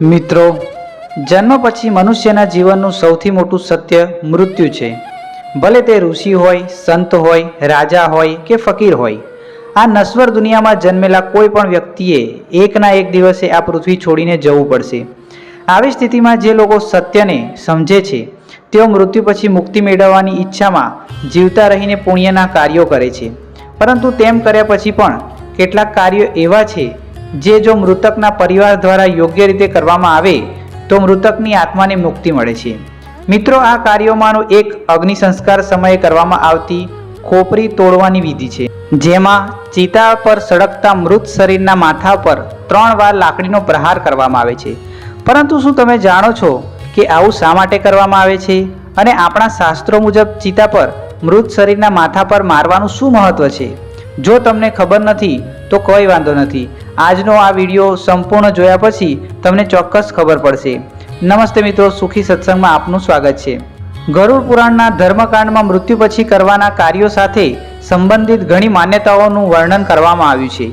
મિત્રો, જન્મ પછી મનુષ્યના જીવનનું સૌથી મોટું સત્ય મૃત્યુ છે. ભલે તે ઋષિ હોય, સંત હોય, રાજા હોય કે ફકીર હોય, આ નશ્વર દુનિયામાં જન્મેલા કોઈ પણ વ્યક્તિએ એકના એક દિવસે આ પૃથ્વી છોડીને જવું પડશે. આવી સ્થિતિમાં જે લોકો સત્યને સમજે છે, તેઓ મૃત્યુ પછી મુક્તિ મેળવવાની ઈચ્છામાં જીવતા રહીને પુણ્યના કાર્યો કરે છે. પરંતુ તેમ કર્યા પછી પણ કેટલાક કાર્યો એવા છે જે જો મૃતકના પરિવાર દ્વારા યોગ્ય રીતે કરવામાં આવે, તો મૃતકની આત્માને મુક્તિ મળે છે. મિત્રો, આ કાર્યોમાંનો એક અગ્નિ સંસ્કાર સમયે કરવામાં આવતી ખોપરી તોડવાની વિધિ છે. જેમાં ચિતા પર સળગતા મૃત શરીરના માથા પર ત્રણ વાર લાકડીનો પ્રહાર કરવામાં આવે છે. પરંતુ શું તમે જાણો છો કે આવું શા માટે કરવામાં આવે છે? અને આપણા શાસ્ત્રો મુજબ ચિતા પર મૃત શરીરના માથા પર મારવાનું શું મહત્વ છે? જો તમને ખબર નથી, તો કોઈ વાંધો નથી. આજનો આ વીડિયો સંપૂર્ણ જોયા પછી તમને ચોક્કસ ખબર પડશે. નમસ્તે મિત્રો, સુખી સત્સંગમાં આપનું સ્વાગત છે. ગરુડ પુરાણના ધર્મકાંડમાં મૃત્યુ પછી કરવાના કાર્યો સાથે સંબંધિત ઘણી માન્યતાઓનું વર્ણન કરવામાં આવ્યું છે.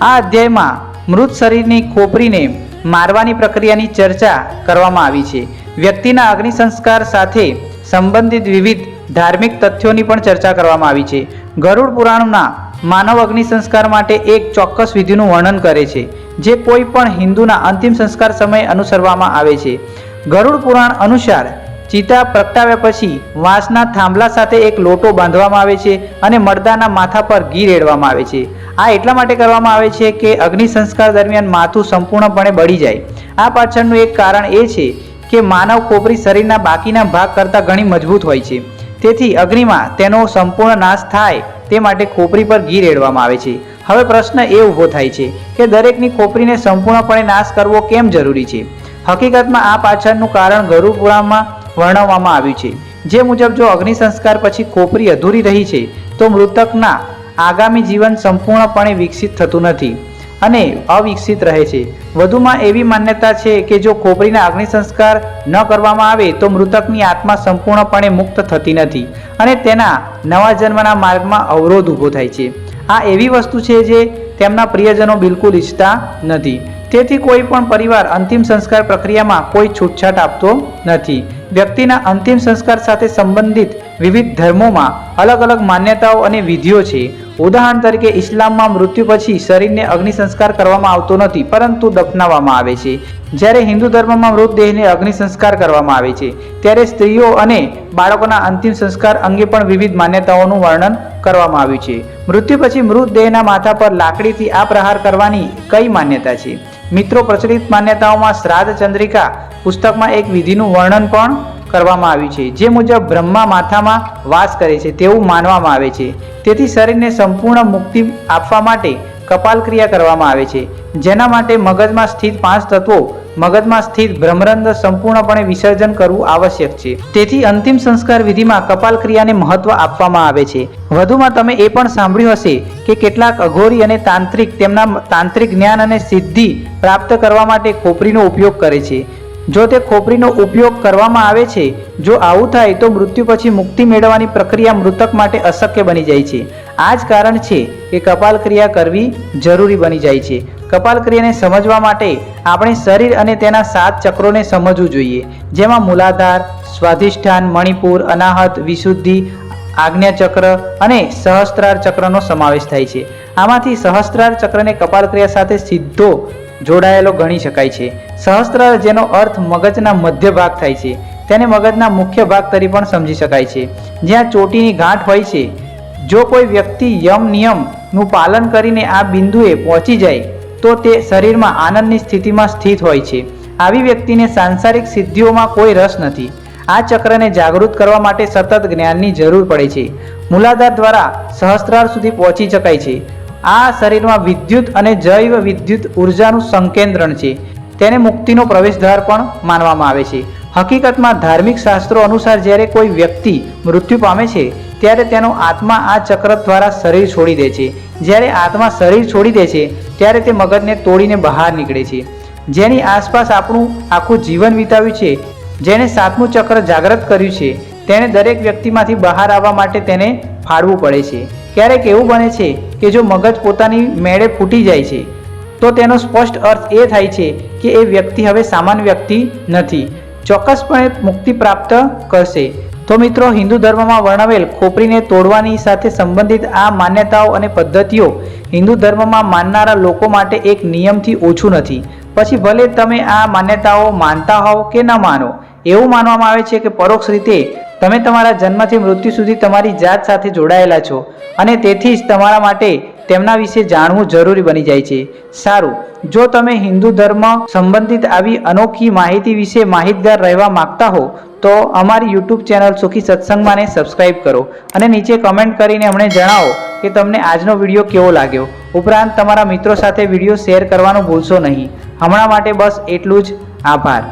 આ અધ્યાયમાં મૃત શરીરની ખોપરીને મારવાની પ્રક્રિયાની ચર્ચા કરવામાં આવી છે. વ્યક્તિના અગ્નિ સંસ્કાર સાથે સંબંધિત વિવિધ ધાર્મિક તથ્યોની પણ ચર્ચા કરવામાં આવી છે. ગરુડ પુરાણના માનવ અગ્નિ સંસ્કાર માટે એક ચોક્કસ વિધિનું વર્ણન કરે છે, જે કોઈ પણ હિન્દુના અંતિમ સંસ્કાર સમયે અનુસરવામાં આવે છે. ગરુડ પુરાણ અનુસાર, ચિતા પ્રગટાવ્યા પછી વાંસના થાંભલા સાથે એક લોટો બાંધવામાં આવે છે અને મરદાના માથા પર ઘી રેડવામાં આવે છે. આ એટલા માટે કરવામાં આવે છે કે અગ્નિ સંસ્કાર દરમિયાન માથું સંપૂર્ણપણે બળી જાય. આ પાછળનું એક કારણ એ છે કે માનવ ખોપરી શરીરના બાકીના ભાગ કરતાં ઘણી મજબૂત હોય છે. તેથી અગ્નિમાં તેનો સંપૂર્ણ નાશ થાય તે માટે ખોપરી પર ઘી રેડવામાં આવે છે. હવે પ્રશ્ન એ ઊભો થાય છે કે દરેકની ખોપરીને સંપૂર્ણપણે નાશ કરવો કેમ જરૂરી છે? હકીકતમાં આ પાછળનું કારણ ગરુપુરામાં વર્ણવવામાં આવ્યું છે. જે મુજબ જો અગ્નિ સંસ્કાર પછી ખોપરી અધૂરી રહી છે, તો મૃતકના આગામી જીવન સંપૂર્ણપણે વિકસિત થતું નથી. અને અવિકસિત રહે છે. વધુમાં એવી માન્યતા છે કે જો ખોપરીના અગ્નિ સંસ્કાર ન કરવામાં આવે તો મૃતકની આત્મા સંપૂર્ણપણે મુક્ત થતી નથી અને તેના નવા જન્મના માર્ગમાં અવરોધ ઊભો થાય છે. આ એવી વસ્તુ છે જે તેમના પ્રિયજનો બિલકુલ ઈચ્છતા નથી. તેથી કોઈ પણ પરિવાર અંતિમ સંસ્કાર પ્રક્રિયામાં કોઈ છૂટછાટ આપતો નથી. વ્યક્તિના અંતિમ સંસ્કાર સાથે સંબંધિત વિવિધ ધર્મોમાં અલગ અલગ માન્યતાઓ અને વિધિઓ છે. ઉદાહરણ તરીકે ઇસ્લામમાં મૃત્યુ પછી શરીરને અગ્નિ સંસ્કાર કરવામાં આવતો નથી, પરંતુ દફનાવવામાં આવે છે. જ્યારે હિન્દુ ધર્મમાં મૃતદેહને અગ્નિ સંસ્કાર કરવામાં આવે છે, ત્યારે સ્ત્રીઓ અને બાળકોના અંતિમ સંસ્કાર અંગે પણ વિવિધ માન્યતાઓનું વર્ણન કરવામાં આવ્યું છે. મૃત્યુ પછી મૃતદેહના માથા પર લાકડીથી આ પ્રહાર કરવાની કઈ માન્યતા છે? મિત્રો, પ્રચલિત માન્યતાઓમાં શ્રાદ્ધ ચંદ્રિકા પુસ્તકમાં એક વિધિનું વર્ણન પણ કરવામાં આવ્યું છે, જે મુજબ બ્રહ્મા માથામાં વાસ કરે છે, તેવું માનવામાં આવે છે. તેથી શરીરને સંપૂર્ણ મુક્તિ આપવા માટે કપાલ ક્રિયા કરવામાં આવે છે. જેના માટે મગજમાં સ્થિત પાંચ તત્વો, મગજમાં સ્થિત ભ્રમરંધ સંપૂર્ણપણે વિસર્જન કરવું આવશ્યક છે. તેથી અંતિમ સંસ્કાર વિધિમાં કપાલ ક્રિયાને મહત્વ આપવામાં આવે છે. વધુમાં તમે એ પણ સાંભળ્યું હશે કે કેટલાક અઘોરી અને તાંત્રિક તેમના તાંત્રિક જ્ઞાન અને સિદ્ધિ પ્રાપ્ત કરવા માટે ખોપરીનો ઉપયોગ કરે છે. જો તે ખોપરીનો ઉપયોગ કરવામાં આવે છે, જો આવું થાય તો મૃત્યુ પછી મુક્તિ મેળવવાની પ્રક્રિયા મૃતક માટે અશક્ય બની જાય છે. આ જ કારણ છે કે કપાલ ક્રિયા કરવી જરૂરી બની જાય છે. કપાલ ક્રિયાને સમજવા માટે આપણે શરીર અને તેના સાત ચક્રોને સમજવું જોઈએ. જેમાં મૂલાધાર, સ્વાધિષ્ઠાન, મણિપુર, અનાહત, વિશુદ્ધિ આજ્ઞા ચક્ર અને સહસ્ત્રાર ચક્રનો સમાવેશ થાય છે. આમાંથી સહસ્ત્રાર ચક્રને કપાલ ક્રિયા સાથે સીધો જોડાયેલો ગણી શકાય છે. સહસ્ત્ર, જેનો અર્થ મગજના મધ્ય ભાગ થાય છે. તેને મગજના મુખ્ય ભાગ તરીકે પણ સમજી શકાય છે. જ્યાં ચોટીની ગાંઠ હોય છે, જો કોઈ વ્યક્તિ યમ નિયમનું પાલન કરીને આ બિંદુએ પહોંચી જાય, તો તે શરીરમાં આનંદની સ્થિતિમાં સ્થિત હોય છે. આવી વ્યક્તિને સાંસારિક સિદ્ધિઓમાં કોઈ રસ નથી. આ ચક્રને જાગૃત કરવા માટે સતત જ્ઞાનની જરૂર પડે છે. મૂલાધાર દ્વારા સહસ્ત્રાર સુધી પહોંચી શકાય છે. આ શરીરમાં વિદ્યુત અને જૈવ વિદ્યુત ઉર્જાનું સંકેન્દ્રણ છે. તેને મુક્તિનો પ્રવેશદ્વાર પણ માનવામાં આવે છે. હકીકતમાં ધાર્મિક શાસ્ત્રો અનુસાર જ્યારે કોઈ વ્યક્તિ મૃત્યુ પામે છે, ત્યારે તેનો આત્મા આ ચક્ર દ્વારા શરીર છોડી દે છે. જ્યારે આત્મા શરીર છોડી દે છે, ત્યારે તે મગજને તોડીને બહાર નીકળે છે. જેની આસપાસ આપણું આખું જીવન વિતાવ્યું છે, જેણે સાતમું ચક્ર જાગૃત કર્યું છે તેને દરેક વ્યક્તિમાંથી બહાર આવવા માટે તેને ફાળવું પડે છે. ક્યારેક એવું બને છે કે જો મગજ પોતાની મેળે ફૂટી જાય છે, તો તેનો સ્પષ્ટ અર્થ એ થાય છે કે એ વ્યક્તિ હવે સામાન્ય વ્યક્તિ નથી. ચોક્કસપણે મુક્તિ પ્રાપ્ત કરશે. તો મિત્રો, હિન્દુ ધર્મમાં વર્ણવેલ ખોપરીને તોડવાની સાથે સંબંધિત આ માન્યતાઓ અને પદ્ધતિઓ હિન્દુ ધર્મમાં માનનારા લોકો માટે એક નિયમથી ઓછું નથી. પછી ભલે તમે આ માન્યતાઓ માનતા હોવ કે ન માનો, એવું માનવામાં આવે છે કે પરોક્ષ રીતે તમે તમારા જન્મથી મૃત્યુ સુધી તમારી જાત સાથે જોડાયેલા છો અને તેથી જ તમારા માટે તેમના વિશે જાણવું જરૂરી બની જાય છે. સારું, જો તમે હિન્દુ ધર્મ સંબંધિત આવી અનોખી માહિતી વિશે માહિતગાર રહેવા માંગતા હો, તો અમારી યુટ્યુબ ચેનલ સુખી સત્સંગમાંને સબસ્ક્રાઇબ કરો અને નીચે કમેન્ટ કરીને અમને જણાવો કે તમને આજનો વીડિયો કેવો લાગ્યો. ઉપરાંત, તમારા મિત્રો સાથે વીડિયો શેર કરવાનું ભૂલશો નહીં. હમણાં માટે બસ એટલું જ. આભાર.